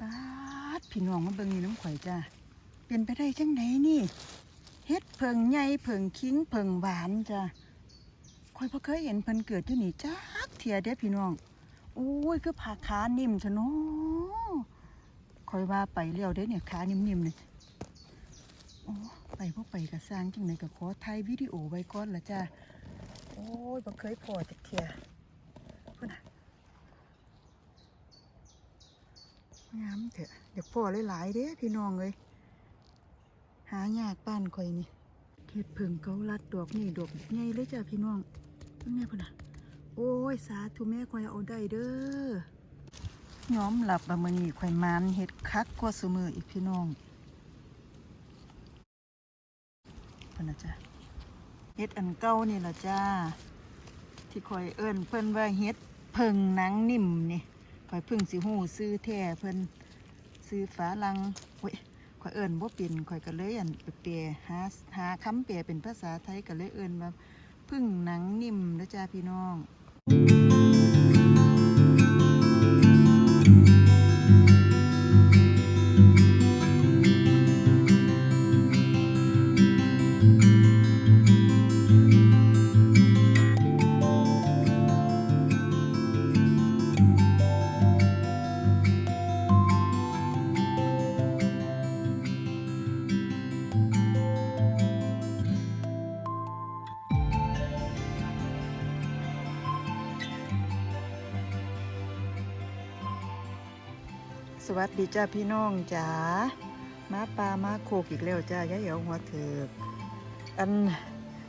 ป้าดพี่น้องมาเบิ่งนี่น้ำข่อยจ้าเป็นไปได้จังไหนนี่ เฮ็ดเพิงใหญ่เพิงคิงเพิงหวานจ้าข่อยบ่เคยเห็นเพิ่นเกิดอยู่นี่จักเทียเด้พี่น้องโอ้ยคือผ่าขานิ่มซะเนาะข่อยว่าไปเลี้ยวเด้เนี่ยขานิ่มๆนี่โอ้ไปบ่ไปก็สร้างจังไดก็ขอถ่ายวิดีโอไว้ก่อนละจ้าโอ้ยบ่เคยพอจักเทียพุ่นน่ะ งามเถอะเดี๋ยวพ่อหลายๆเด้พี่น้องเลยหายากป้านข่อยนี่เฮ็ดเพิ่งเกาลัดดอกนี่ดอกใหญ่เลยจ้ะพี่น้องเป็นไงพ่นน่ะโอ้ยสาธุแม่ข่อยเอาได้เด้อยอมหลับบ่มื้อนี้ข่อยมานเฮ็ดคักกว่าซุมื้ออีกพี่น้องเพิ่นน่ะจ้ะเฮ็ดอันเก่านี่ล่ะจ้าที่ข่อยเอิ้นเพิ่นว่าเฮ็ดเพิ่งหนังนิ่มนี่ ข่อยพึ่งสิหูซื้อแท่เพิ่นซื้อฝาลังเว้ยข่อยเอิ้นบ่เป็นข่อยก็เลยอันเปียหาหาคำเปลเป็นภาษาไทยก็เลยเอิ้นว่าพึ่งหนังนิ่มนะจ้าพี่น้อง สวัสดีจ้าพี่น้องจ๋ามาปลามาโคกอีกแล้วจ้ายายเอ๋วหัวเถิกอัน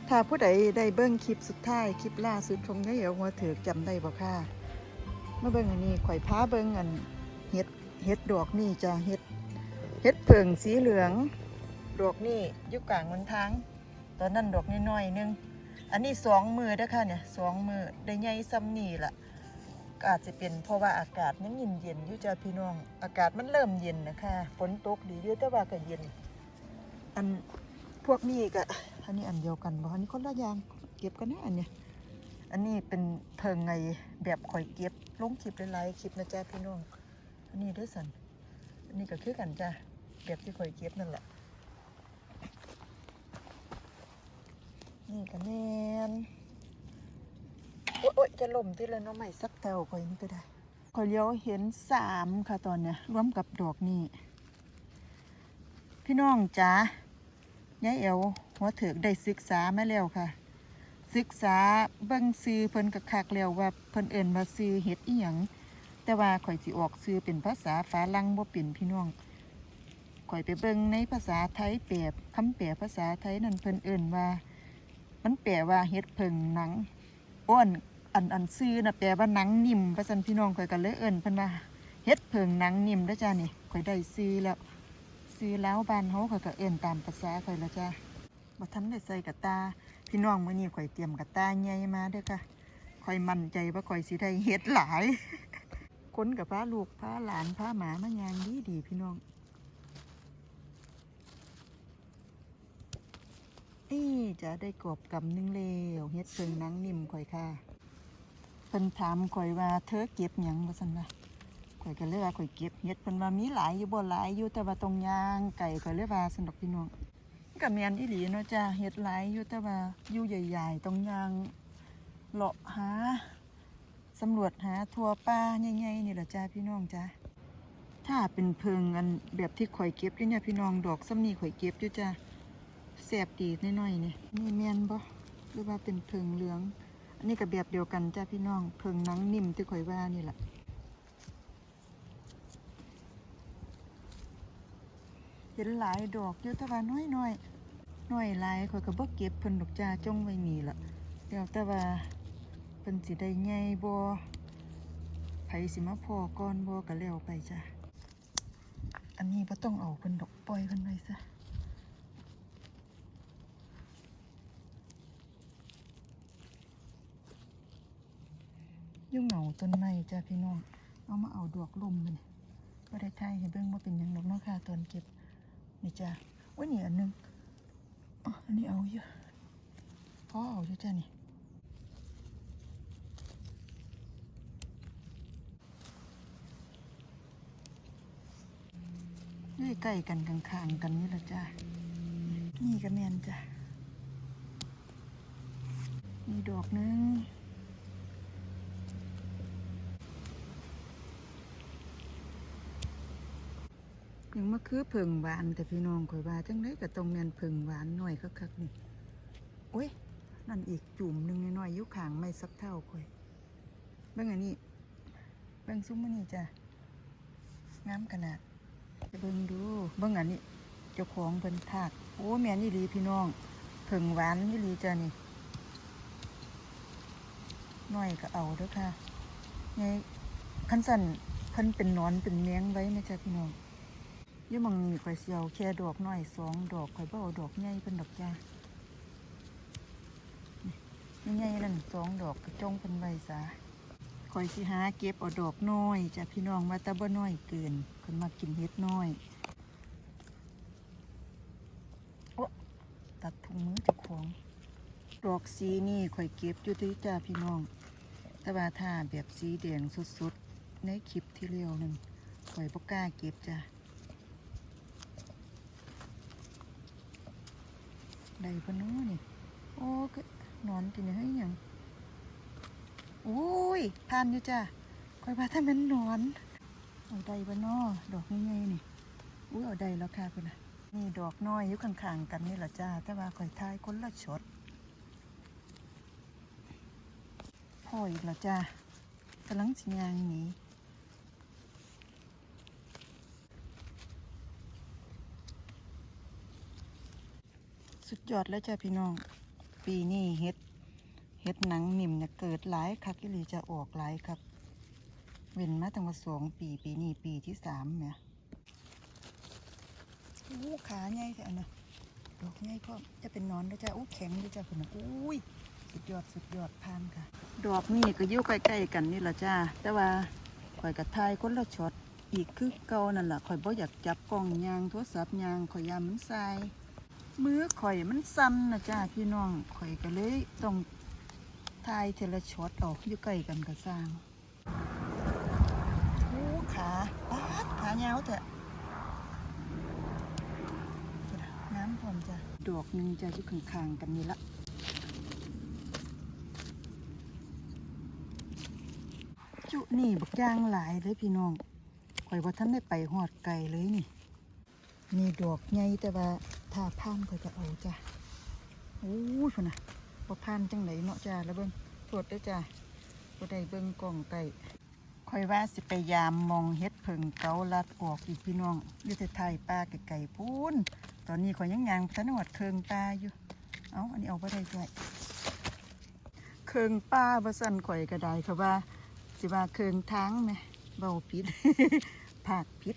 ถ้าผู้ใดได้เบิ้งคลิปสุดท้ายคลิปล่าสุดของยายเอ๋วหัวเถิกจำได้บ่ค่ะมาเบิ้งอันนี้ข่อยพาเบิ้งอันเห็ดเห็ดดอกนี่จ้าเห็ดเห็ดเผิงสีเหลืองดอกนี่ยู่กลางมันทางตอนนั้นดอกน้อยๆนึงอันนี้สองมือเด้อค่ะเนี่ยสองมือได้ใหญ่ซ้ำนี่ล่ะ ก็อาจจะเป็นเพราะว่าอากาศมันเย็นเย็นอยู่จ้าพี่น้อง อากาศมันเริ่มเย็นนะคะฝนตกดีอยู่แต่ว่าก็เย็น อันพวกนี้ก็อันนี้อันเดียวกันบ่อันนี้คนละอย่างเก็บกันนะอันเนี้ยอันนี้เป็นเพิงไงแบบข่อยเก็บลงคลิปหลายๆคลิปนะจ้าพี่น้อง อันนี้ด้วยสันอันนี้ก็คือกันจ้าแบบที่ข่อยเก็บนั่นแหละนี่ก็แมน โอ๊ยจะล่มที่ล้วเน้องใหม่สักแถวคอยนี่ก็ได้คอยเลี้ยวเห็นสามค่ะตอนเนี้ยรวมกับดอกนี่พี่น้องจ๋ายายเอวหัวเถิกได้ศึกษามาแล้วค่ะ ศึกษาเบิ่งซื้อเพิ่นกะคักแล้วว่าเพิ่นเอิ้นว่าซื้อเฮ็ดอีหยังแต่ว่าข่อยสิออกซื้อเป็นภาษาฝาลังบ่เป็นพี่น้องข่อยไปเบิ่งในภาษาไทยแปลคำแปลภาษาไทยนั่นเพิ่นเอิ้นว่า มันแปลว่าเฮ็ดเพิงหนังอ้วน อันอันซื้อนะแปลว่าหนังนิ่มพระสันพี่น้องข่อยก็เลยเอิ้นพิ่นว่าเฮ็ดเพิงหนังนิ่มเด้อจ้านี่ข่อยได้ซื้อแล้วซื้อแล้วบ้านเฮาข่อยก็เอิ้นตามภาษาข่อยแล้วจ้าบ่ทันได้ใส่กระตา พี่น้องมื้อนี้ข่อยเตรียมกระตาใหญ่มาเด้อค่ะข่อยมั่นใจว่าข่อยสิได้เฮ็ดหลายคนกับพาลูกพาหลานพาหมามายางดีดีพี่น้องนี่จะได้กรอบกำนึงแล้วเฮ็ดเพิงนังนิ่มข่อยค่ะ พิ่นถามข่อยว่าเธอเก็บหยังบ่ซั่นว่าข่อยก็เลยว่าข่อยเก็บเฮ็ดเพิ่นว่ามีหลายอยู่บ่หลายอยู่แต่ว่าตรงยางไก่ข่อยเลยว่าสนุกพี่น้องก็แม่นอีหลีเนาะจ้าเฮ็ดหลายอยู่แต่ว่าอยู่ใหญ่ๆตรงยางเลาะหาสำรวจหาทั่วป่าใหญ่ๆนี่แหละจ้าพี่น้องจ้าถ้าเป็นเพิงอันแบบที่ข่อยเก็บอยู่เนี่ยพี่น้องดอกซ้ำนี่ข่อยเก็บอยู่จ้าแซ่บดีน้อยๆนี่นี่แม่นบ่หรือว่าเป็นเพิงเหลือง อันนี้ก็แบบเดียวกันจ้าพี่น้องเพิงนังนิ่มที่ข่อยว่านี่แหละเห็นหลายดอกอยู่แต่ว่าน้อยน้อยน้อยหลายข่อยก็บ่เก็บเพิ่นดอกจ้าจงไว้นี่ล่ะเดี๋ยวแต่ว่าเพิ่นสิได้ใหญ่บ่ไผสิมาพอก่อนบ่ก็แล้วไปจ้าอันนี้บ่ต้องเอาเพิ่นดอกปล่อยเพิ่นไว้ซะ ยุ่งเหงาต้นไม้จ้าพี่น้อง เอามาเอาดอกลมมันก็ได้ทยให้เบิ่งว่าเป็นยังดอกนาะค่ะตอนเก็บนี่จ้าว่านี่อันหนึงอ๋ออันนี้เอาอยู่พอเอาอยู่จ้านี่อยู่ใกล้กันข้างๆกันนี่ละจ้านี่ก็แม่นจ้ะมีดอกหนึง ยังมาคือเพิงหวานแต่พี่น้องข่อยว่าจังไดก็ต้องแม่นเพิงหวานหน่อยคักๆนี่โอ้ยนั่นอีกจุ่มหนึ่งน้อยๆอยุขางไม่สักเท่าค่อยเบิ่งอันนี้เบิ่งซุ้มมันนี่จ้ะงามขนาดจะเบิ่งดูเบิ่งอันนี้เจ้าของเพิ่นทากโอ้แม่นี่ลีพี่น้องเพิ่งหวานนี่ลีจ้ะนี่น้อยก็เอาเด้อค่ะไงคันสั่นเพิ่นเป็นนอนเป็นแมงไว้ไหมจ้ะพี่น้อง ยี่มองนี่ข่อยเสียวแค่ดอกน้อยสองดอกข่อยบ่อาดอกใหญ่เป็นดอกจ้าใหญ่นั่นสองดอกกระจงเป็นใบสาคอยสิหาเก็บเอาดอกน้อยจ้ะพี่น้องว่าตะบ่น้อยเกินคนมากินเฮ็ดน้อยโอ้ตัดถุงมือจากของดอกสีนี่ข่อยเก็บอยู่ที่จ้าพี่น้องต่ว่าถ้าแบบสีแดงสดๆในคลิปที่เรียวหนึ่งข่อยบ่กล้าเก็บจ้ะ ได้ปะเนาะนี่ โอ้ก็นอนกินให้หยังโอ้ยทานอยู่จ้ะคอยว่าถ้ามันนอน เอาได้บ่นอดอกง่ายๆนี่ อุ้ยเอาได้แล้วค่ะคุณน่ะนี่ดอกน้อยอยู่ข้างๆกันนี่แหละจ้า แต่ว่าคอยทายคนละช็อตพ่ออีกแล้วจ้ากำลังสิยางหนี สุดยอดแล้วจ้าพี่น้อง ปีนี้เฮ็ดเฮ็ดหนังนิ่มเนี่ยเกิดหลายคักอีหลีจะออกหลายครับ เว้นมาตั้งมาสองปีปีนี้ปีที่สามเนี่ยอู้ขาใหญ่แท้นะดอกใหญ่ก็จะเป็นนอนด้วยจ้าอู้แข็งด้วยจ้าคุณนะอุ้ยสุดยอดสุดยอดพานค่ะ ดอกนี่ก็อยู่ใกล้ๆกันนี่แหละจ้าแต่ว่าข่อยกับทายคนละช็อตอีกคือเก่านั่นแหละข่อยบ่อยากจับกล้องยางโทรศัพท์ยางข่อยยามมันทราย มือข่อยมันสั่นนะจ้าพี่น้องข่อยก็เลยต้องทายเทละช็อตออกอยู่ใกล้กันกับสร้างโอ้ขาปาดขายาวเถอะน้ำพร้อมจ้ะดอกหนึ่งจะอยู่ข้างๆกันนี่ละจุนี่บักย่างหลายเลยพี่น้องข่อยว่าท่านได้ไปหอดไก่เลยนี่นี่ดอกใหญ่แต่ว่า ถ้าพานก็จะเอาจ้ะโอ้ยพุ่นนะพอพานจังไหนเนาะจ้าแล้วเบิ้งโทษเด้จ้าบ่ได้เบิ้งกล้องไก่คอยว่าสิไปยามมองเฮ็ดเพิงเกาลัดออกอีกพี่น้องยู่แต่ไทยป้าไก่พูนตอนนี้ขอยยังยางทะนวัดเคิงปลาอยู่ เอาอันนี้เอาบ่ได้ด้วยเคิงป้าบ่สั่นข่อยก็ได้เขาว่า สิว่าเคิงทางไหมเบาผิดผากผิด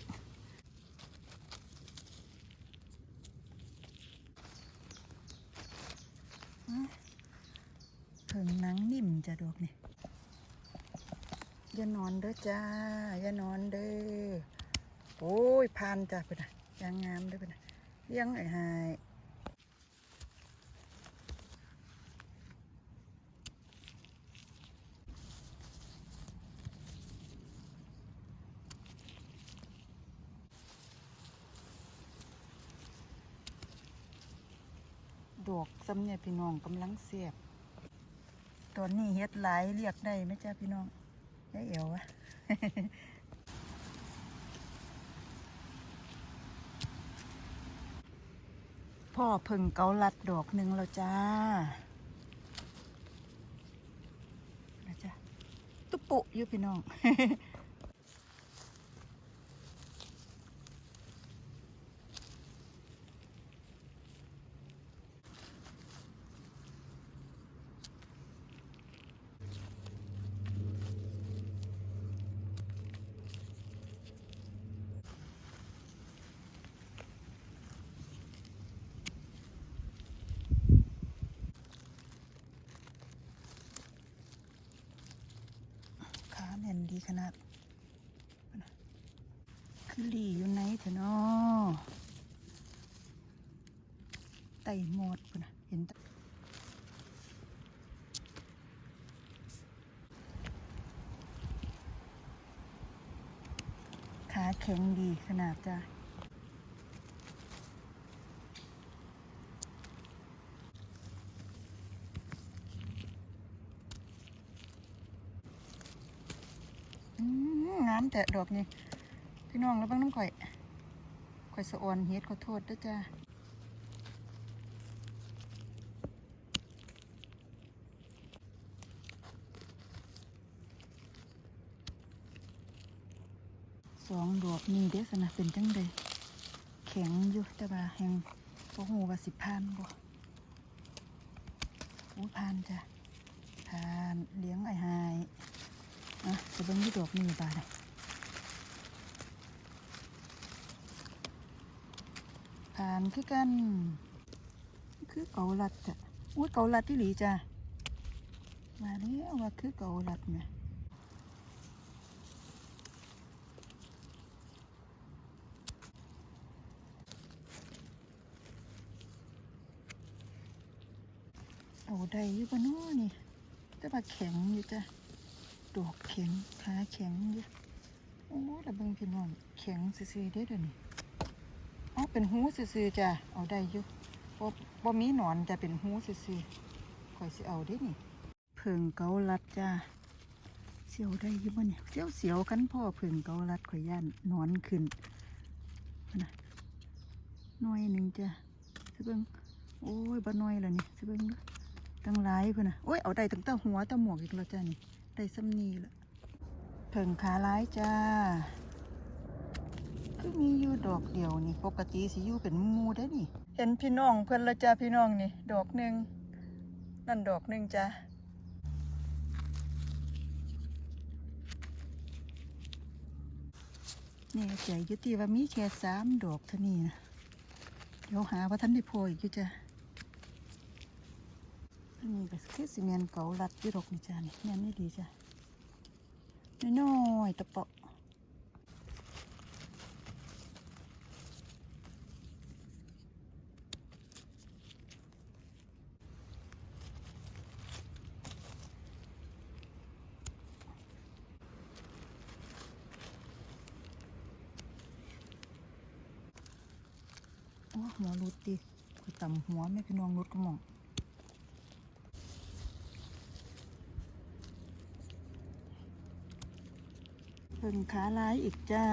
เพิ่งหนังนิ่มจะ ดอกนี่อย่านอนเด้อจ้า อย่านอนเด้อ โอ้ยพานจ้าเพื่อนะยางงามเด้อเพื่อนะยังไอ้หายดอกซ้ำเนี่ยพี่น้องกำลังเสียบ ตอนนี้เฮ็ดหลายเรียกได้ไหมจ้าพี่น้อง ได้เอววะพ่อพึ่งเกาลัดดอกหนึ่งแล้วจ้าแล้วจ้าตุ๊ปุอยู่พี่น้อง ขา แน่นดีขนาดคือหลีอยู่ไหนเถอะนาะไต่หมดปุ่นะเห็นขาแข็งดีขนาดจ้ะ แต่ดอกนี่พี่น้องระวังน้ำข่อยข่อยสะออนเฮ็ดขอโทษด้วยจ้าสองดอกนี่เด้อสนะเป็นจังใดแข็งอยู่แต่ว่าแหงบ่ฮู้ว่าสิผ่านบ่โอ้ผ่านจ้ะผ่านเลี้ยงไอ้หายอะจะเบิ่งที่ดอกนี่บาดนี้ผ่านคือกัน คือเกาลัดจ้ะอุ้ยเกาลัดที่หลีจ้ะมาแล้วว่าคือเกาลัดไหมเอาได้อยู่ปะนาะนี่แต่ว่าแข็งอยู่จ้ะดอกแข็งขาแข็งอยู่โอ้แต่เบิ่งพี่น้องแข็งซื่อๆได้เดี๋ยวนี้ เป็นหูซื่อๆจ้ะเอาได้อยู่บ่บ่มีหนอนจะเป็นหูซื่อๆข่อยสิเอาเด้นี่เพิ่งเกาลัดจ้าเสียวได้อยู่บ่เนี่ยเสียวเสียวกันพ่อเพิ่งเกาลัดข่อยย่านหนอนขึ้นนะหน้อยหนึ่งจ้ะสิเบิ่งโอ้ยบ่น้อยแล้วนี่สิเบิ่งตั้งหลายพุ่นน่ะโอ้ยเอาได้ตั้งแต่หัวแต่หมวกอีกแล้วจ้ะนี่ได้ซ้ำนี้ละเพิ่งขาหลายจ้า คือมีอยู่ดอกเดียวนี่ปกติสิอยู่เป็นหมูได้นี่ เห็นพี่น้องเพิ่นละจ้าพี่น้องนี่ ดอกหนึ่งนั่นดอกหนึ่งจ้านี่ใจยุติว่ามีแค่สามดอกเท่านี้นะเดี๋ยวหาว่าท่านได้โพยอีกอยู่จ้ะอันนี้ก็คือสิเมียนเก่าลัดยู่ดอกนี่จ้านี่เมียนไม่ดีจ้ะน้อยๆตะเปาะ โอ้หัวรุดดิคือต่ำ หัวแม่พี่น้องรุดก็มองเพิ่งขาลายอีกจ้า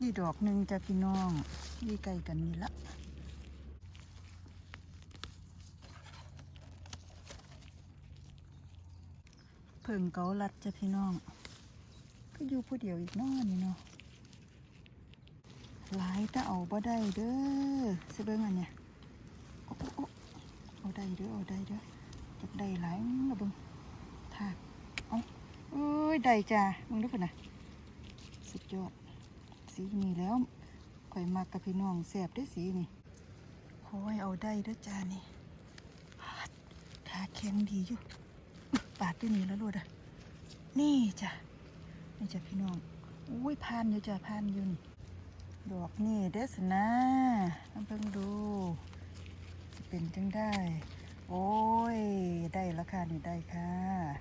นี่ดอกหนึ่งจ้าพี่น้องนี่ไกลกันนี่ละเพิ่งเกาลัดจ้าพี่น้อง ก็อยู่ผู้เดียวอีกน้อนี่เนาะ หลายแต่เอาบ่ได้เด้อสิเบิ่งอันเนี่ยโอ้โอ้เอาได้เด้อเอาได้เด้อจักได้หลายละเบิ่งถากเอาเอ้ยได้จ้ามึงดูพุ่นน่ะสุดยอดสีนี้แล้วข่อยมักกับพี่น้องแซ่บด้วยสีนี่โอ้ยเอาได้เด้อจ้านี่ปาดทาแข็งดีอยู่ปาดด้วยนี่แล้วโลดอะนี่จ้ะนี่จ้ะพี่น้องอุ้ยพานอยู่จ้ะพานอยู่นี่ ดอกนี่เด้สนะน้ำเพิ่งดูจะเป็นจังได้ โอ้ย ได้ล้วค่ะนี่ได้ค่ะ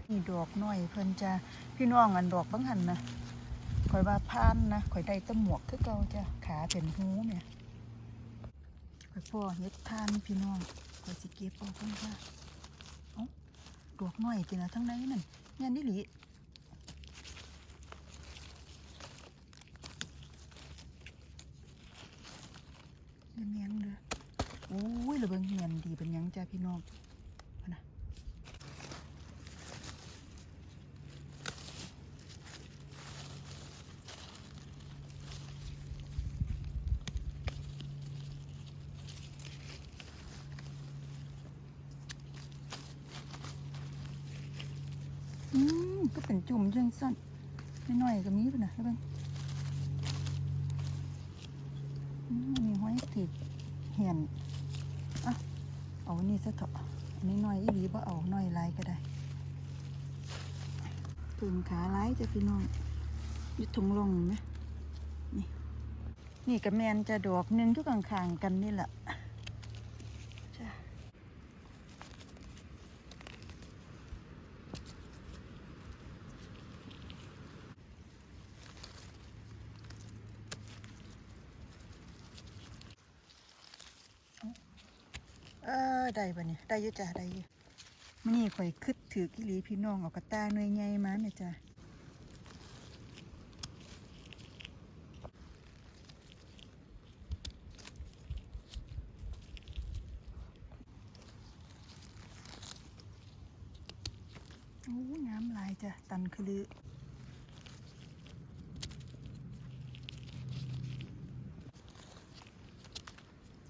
นี่ดอกน้อยเพิ่นจ้ะพี่น้องอันดอกบังหันนะข่อยว่าพานนะข่อยได้ตะหมวกคือเก่าจ้ะขาเป็นหูเนี่ยข่อยพ่อเฮ็ดพานพี่น้องข่อยสิเก็บเอาเพิ่นจ้ะเอ้าดอกน้อยจริงนะทั้งใดนั่นเนี่ยนี่หลี มียงเด้อโอ้ยระเบิงเหียนดีเป็นยังจ้าพี่น้องนะอืมก็เป็นจุ่มยังสั้นไม่น้อยๆก็มีป่ะนะระเบิงอืม มีห้อยติดเหียนอะเอานี่ซะเถอะอันนี้น้อยอีหลีบ่เอาน้อยไลายก็ได้เพิ่งขาไลายจ้ะพี่น้องยุดถุงลงไหมนี่นี่กับแมนจะดอกหนึ่งทุกข้างๆกันนี่แหละ ได้ปะเนี่ยได้ยุจ้ะได้อยุมันนี่ข่อยคึดถือกิลีพี่น้องเอากระตาเนยใหญ่มาเนี่ยจ้ะโอ้น้ำลายจ้ะตันคือลือ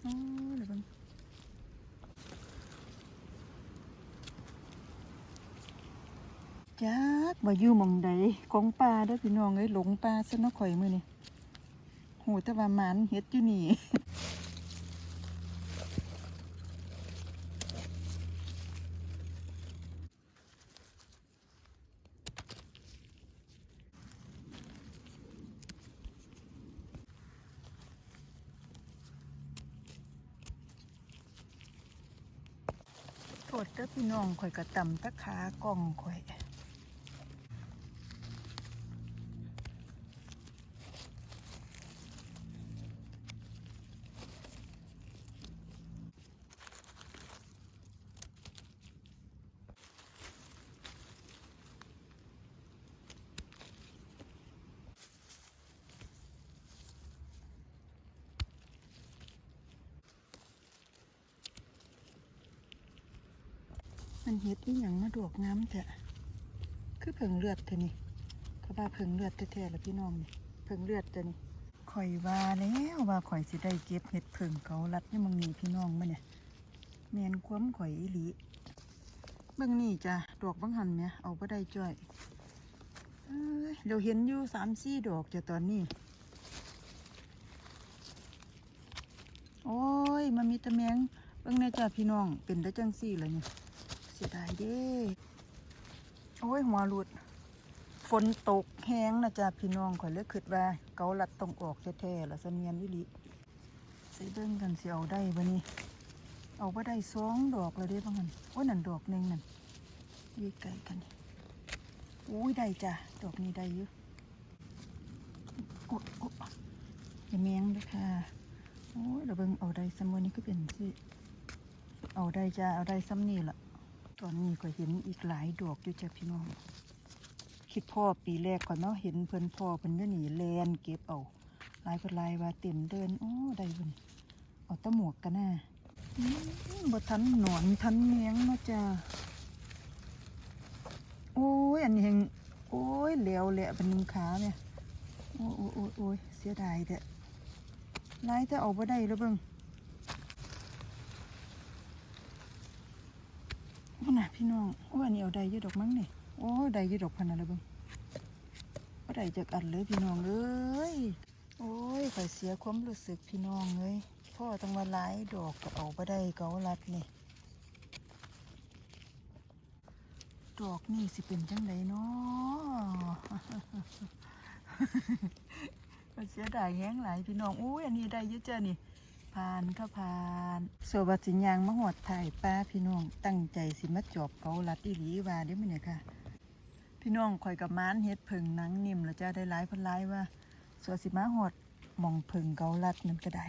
โอ้เดี๋ยวเบิ่ง จั อยู่มองใดของป่าเด้อพี่น้องเอ้ยหลงป่าซะเนาะข่อยมือนี้โหแต่ว่ามันเฮ็ดอยู่นี่ โทษเด้อพี่น้องข่อยกระตำตะขากล้องข่อย เฮ็ดอีหยังมาดวกน้ำแท้คือเผิงเลือดเท่นี่เขาว่าเผิงเลือดแท้ๆแล่ะพี่น้องนี่เผิงเลือดตัวนี้ข่อยว่าแล้วว่าข่อยสิได้เก็บเห็ดเผิงเขารัดนี่มึงนี่พี่น้องมาเนี่ยแมนความข่อยอีหลีเบิ่งนี่จ้ะดอกบังหันเนี่ยเอาบ่ได้จ้อยเอ้ยเราเห็นอยู่สามสี่ดอกจ้ะตอนนี้ โอ้ยมันมีตะแมงเบิ่งแน่จ้ะพี่น้องเป็นได้จังสี่เลยเนี่ย สียดายเด้โอ้ยหัวหลุด ฝนตกแห้งนะจ้ะพี่น้องข่อยเลยคิดว่า เกาลัดต้องออกแท้ๆละเสนียนวิลิใส่เบิ่งกันสิเอาได้บ่นี่เอาบ่ได้สองดอกเลยเด้บ่งั้นโอ้ยนั่นดอกหนึ่งนั่นอยู่ไกลกันนี่โอ้ยได้จ้ะดอกนี้ได้อยู่โอ้โอ้อย่าแมงเด้อค่ะโอ้ยเดี๋ยวเบิ่งเอาได้ซ้ำวันนี้ก็เป็นสิเอาได้จ้าเอาได้ซ้ำนี่ละ ตอนนี้ก็เห็นอีกหลายดอกอยู่จ้ะพี่น้อง คิดพ่อปีแรกก่อนเนาะเห็นเพิ่อนพ่อเพิ่นก็หนีแลนเก็บเอาลายเพิ่นลายว่าเต็มเดินโอ้ได้เพิ่นเอาตะหมวกกันน่ะบ่ทันหนอนทันเมียงเนาะจ้าโอ้ยอันนี้แหงโอ้ยเหลวแหละเป็นนึงขาเนี่ยโอ้ยโอ้ยโอ้ยโอ้เสียดายเด้อลายจะออกมาได้แล้วเบิ่ง โอ้น่ะพี่น้องโอ้อันนี้เอาได้อยืดดอกมั้งนี่โอ้ได้อยืดดอกพันอะไรบิ่งก็ได้จากอันเลยพี่น้องเอ้ยโอ้ยข่อยเสียความรู้สึกพี่น้องเลยพ่อต้องมาหลายดอกก็เอาไปได้เกาลัดนี่ดอกนี่สิเป็นจังไดเนาะก็เสียดายแห้งหลายพี่น้องอุ้ยอันนี้ได้เยอะเจ้านี่ ผ่านก็ผ่านส่วนวัสิญญางมะหอดถ่ายป้าพี่น้อง ตั้งใจสิมาจอบเกาลัดอีหลีว่าเด้อมื้อนี้ค่ะ พี่น้องข่อยกับม้านเฮ็ดเพิงนังนิ่มแล้วจ้าได้หลายพันหลายว่าส่วนสิมาหอดมองเพิงเกาลัดนั่นก็ได้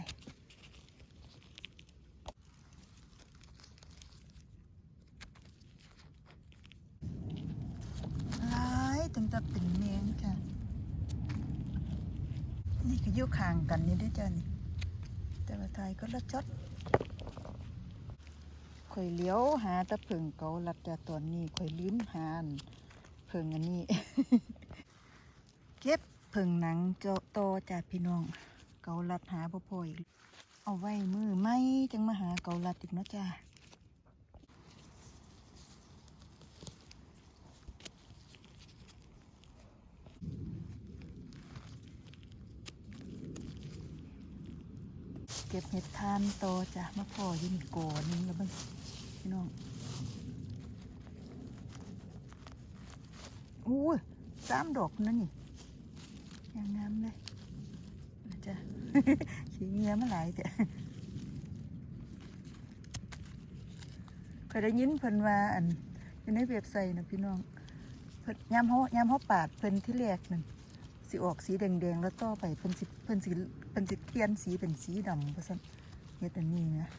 หลายถึงจะเป็นเมงจ้ะนี่ก็อยู่ข้างกันนี่ได้อจ้ะนี่ แต่ว่าไทยก็ละจดข่อยเลี้ยวหาตะเพิงเกาลัดจ้ะตอนนี้ข่อยลืมหานเพิงอันนี้ เก็บเพิงหนังโจโตจากพี่น้อง เกาลัดหาพ่อพ่ออีกเอาไว้มือไม่จังมาหาเกาลัดอีกเนาะจ้า ก็บเห็ดทานโตจ้ะมาพ่อยินโกนึงแล้วบ้างพี่น้องอู้สามดอกนั่นนี่ยังงามเลยนะจ๊ะขี้เงียมาหลายแต่เคยได้ยินเพิ่นว่าอันอยู่ในเว็บไซต์นะพี่น้องเพิ่นยามเฮายามเฮาปาดเพิ่นที่แรกนั่น สิออกสีแดงๆ แล้วต่อไปเพิ่นสิเพิ่นสิเพิ่นสิเปลี่ยนสีเป็นสีดำว่าซั่นเฮ็ดอันนี้นะ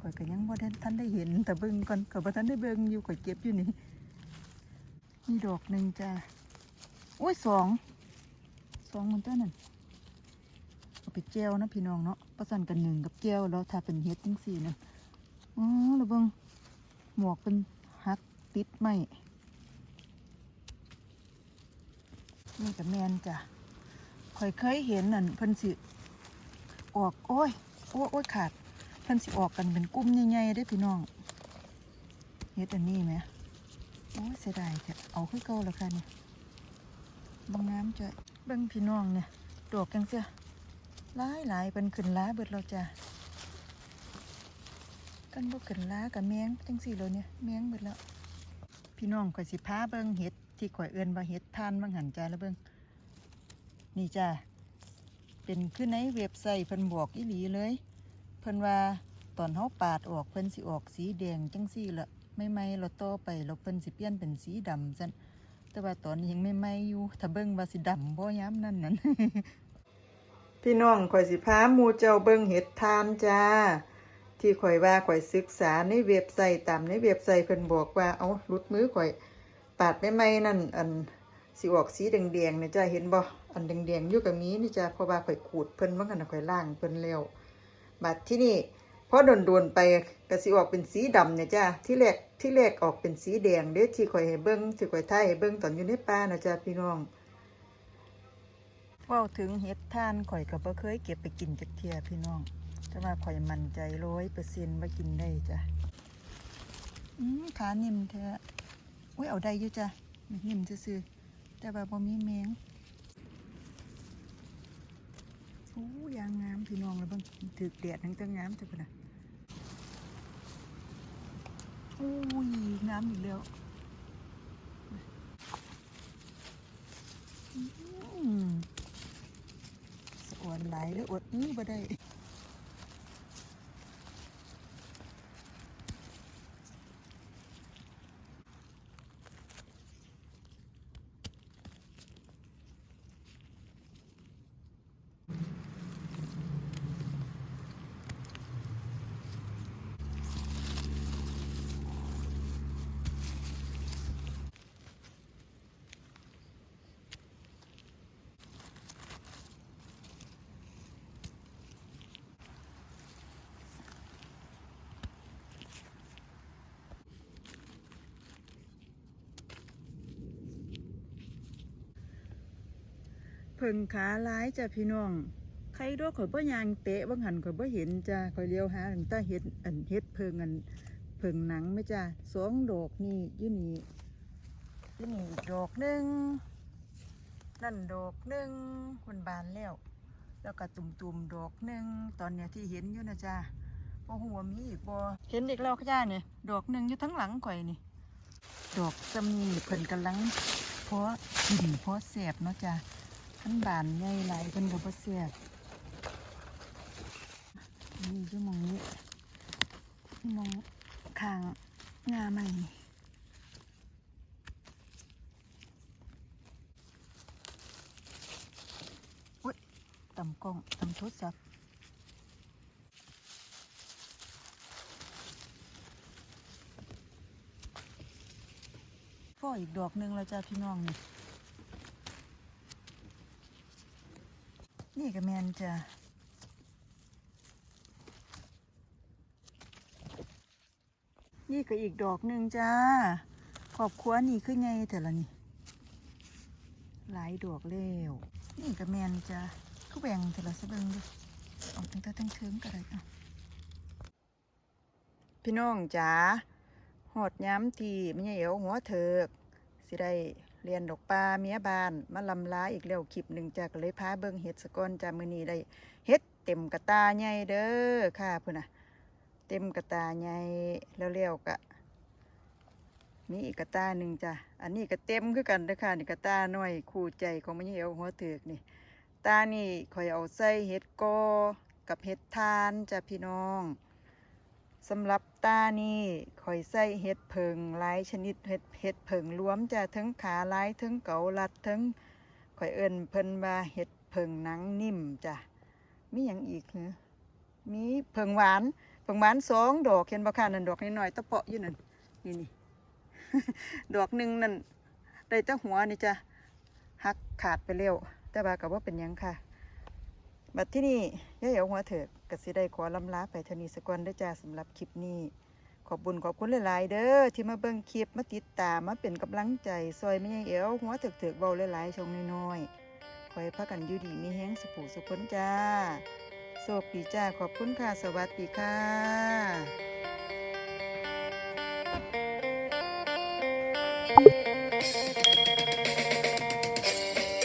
ข่อยก็ยังบ่ได้ทันได้เห็นแต่เบิ่งก่อนก็บ่ทันได้เบิ่งอยู่ข่อยเก็บอยู่นี่มีดอกหนึ่งจ้าโอ้ยสองสองมันเจ้านั่นเอาไปแก้วนะพี่น้องเนาะประสันกันหนึ่งกับแก้วแล้วถ้าเป็นเฮ็ดจังสี่นะอ๋อแล้วเบิ่งหมวกเป็นหักติดไหม นี่กับแมนจ้ะข่อยเคยเห็นนั่นเพิ่นสิออกโอ้ยโอ้ยโอ้ยขาดเพิ่นสิออกกันเป็นกลุ่มใหญ่ๆได้พี่น้องเฮ็ดอันนี้ไหมโอ้ยเสียดายจะเอาคือเก่าแล้วค่ะนี่บางน้ำจ้ะเบิ่งพี่น้องเนี่ยดอกจังเสียหลายหลายๆเป็นขึ้นล้าเบิดเราจ้ะกันบ่ขึ้นล้ากับแมงจังสี่เลยเนี่ยแมงเบิดแล้วพี่น้องข่อยสิพาเบิ่งเฮ็ด ที่ข่อยเอิ้นว่าเฮ็ดทานบางหันจ้าแล้วเบิ่งนี่จ้าเป็นคือในเว็บไซต์เพิ่นบอกอีหลีเลย เพิ่นว่าตอนเฮาปาดออกเพิ่นสิออกสีแดงจังซี่ละไม่ไม่เราต่อไปเราเพิ่นสิเปลี่ยนเป็นสีดำซั่นแต่ว่าตอนนี้ยังไม่ไม่อยู่ถ้าเบิ่งว่าสิดำบ่ยามนั้นนั้นพี่น้องข่อยสิพาหมู่เจ้าเบิ่งเห็ดทานจ้า ที่ข่อยว่าข่อยศึกษาในเว็บไซต์ตามในเว็บไซต์เพิ่นบอกว่าเอาหลุดมือข่อย ปาดไม่ไม่นั่นอันสิออกสีแดงๆนี่จ้าเห็นบ่อันแดงๆอยู่กับมีนี่จ้าพราะว่าข่อยขูดเพิ่นว่ากันข่อยล้างเพิ่นแล้วบัดที่นี่พอโดนๆไปก็สิออกเป็นสีดำเนี่ยจ้าที่แรกที่แรกออกเป็นสีแดงเด้อที่ข่อยให้เบิ่งที่ข่อยถ่ายให้เบิ่งตอนอยู่ในป่านะจ้าพี่น้องว้าถึงเห็ดทานข่อยก็บ่เคยเก็บไปกินจักเทียพี่น้องแต่ว่าข่อยมั่นใจร้อยเปอร์เซ็นต์ว่ากินได้จ้ะอืมขานิ่มแท้ อุ้ยเอาได้อยู่จ้ะนิ่มซื่อๆแต่ว่าบ่มีแมงโอ้ยางงามพี่น้องแล้วเบางถือแดดทั้งตั้งงามแต่พะนะโอ้ยงามอีกแล้วอืมสะอ่อนไหลายเลยอดอื้อบ่ได้ พิ่งขาหลายจ้ะพี่น้อง ใครดอกข่อยบ่ยางเตะบางหันข่อยบ่เห็นจ้ะข่อยเลี้ยวหาตั้งต่เฮ็ดอันเฮ็ดเพิงอันเพิงหนังไหมจ้ะสองดอกนี่ยู่นี่ยู่นี่ดอกหนึ่งนั่นดอกหนึ่งคนบานแล้ว แล้วก็ตุ่มๆดอกหนึ่งตอนเนี้ยที่เห็นอยู่นะจ้ะบ่ฮู้ว่ามีอีกบ่เห็นอีกแล้วค่ะจ้าเนี่ยดอกหนึ่งอยู่ทั้งหลังข่อยนี่ ดอกจำนีเพิ่นกำลังเพาะกินเพาะแสบเนาะจ้ะ ขั้นบานใหญ่หลายเพิ่นก็บ่แสบนี่คือหมองนี้มองข้างงาใหม่นี่อุ๊ยต่ำกล้องต่ำทรศัพท์พ่ออีกดอกหนึ่งแล้วจ้ะพี่น้องนี่ นี่ก็แมนจ้ะนี่ก็อีกดอกหนึ่งจ้าขอบครัวนี่คือไงแต่ละนี่ หลายดอกเล้วนี่ก็แมนจ้ะคือแบ่งแต่ละสะเบิงดูเออกตั้งแต่ตั้งเทิงก็ได้อะพี่น้องจ๋าหอดย้ำทีไม่ใช่เอวหัวเถิกสิได้ เรียนดอกปลาเมียบานมาลำลาอีกแล้วคลิปหนึ่งจากเลยพาเบิงเห็ดสะก้อนจากมือนีได้เห็ดเต็มกระตาใหญ่เด้อค่ะเพื่อนนะเต็มกระตาใหญ่แล้วเลี้ยวกะมีอีกกระตาหนึ่งจ้ะอันนี้ก็เต็มคือกันเด้อค่ะนี่กระตาหน้อยคู่ใจของมันเหี่ยวหัวเถือกนี่ตานี่คอยเอาใส่เห็ดกอกับเห็ดทานจ้ะพี่น้อง สำหรับตานี่คอยใส่เห็ดเพิงหลายชนิดเห็ดเห็ดเพิงรวมจะทั้งขาหลายทั้งเกาลัดทั้งคอยเอิ้นเพิ่นว่าเห็ดเพิงหนังนิ่มจ้ะมีอย่างอีกเหรอมีเพิงหวานเพิประมาณสองดอกเห็นบ่ค่ะนั่นดอกน้อยๆตะเปาะอยู่นั่นนี่นี่ดอกหนึ่งนั่นได้แต่หัวนี่จะหักขาดไปเร็วแต่ว่าก็บ่เป็นยังค่ะ บัดที่นี่ย่าเหยวหัวเถิก กสิได้ขอลำลาไปเทนีสกอนเด้จ้าสำหรับคลิปนี้ ขอบบุญขอบคุณหลาย ๆ เด้อที่มาเบิ่งคลิปมาติดตามมาเป็นกำลังใจซอยแม่ยายเอวหัวเถิกเถิกๆเบาหลาย ๆ ชงน้อยๆคอยพักกันอยู่ดีมีแห้งสุขสุขคนจ้าโชคดีจ้าขอบคุณค่ะ สวัสดีค่ะ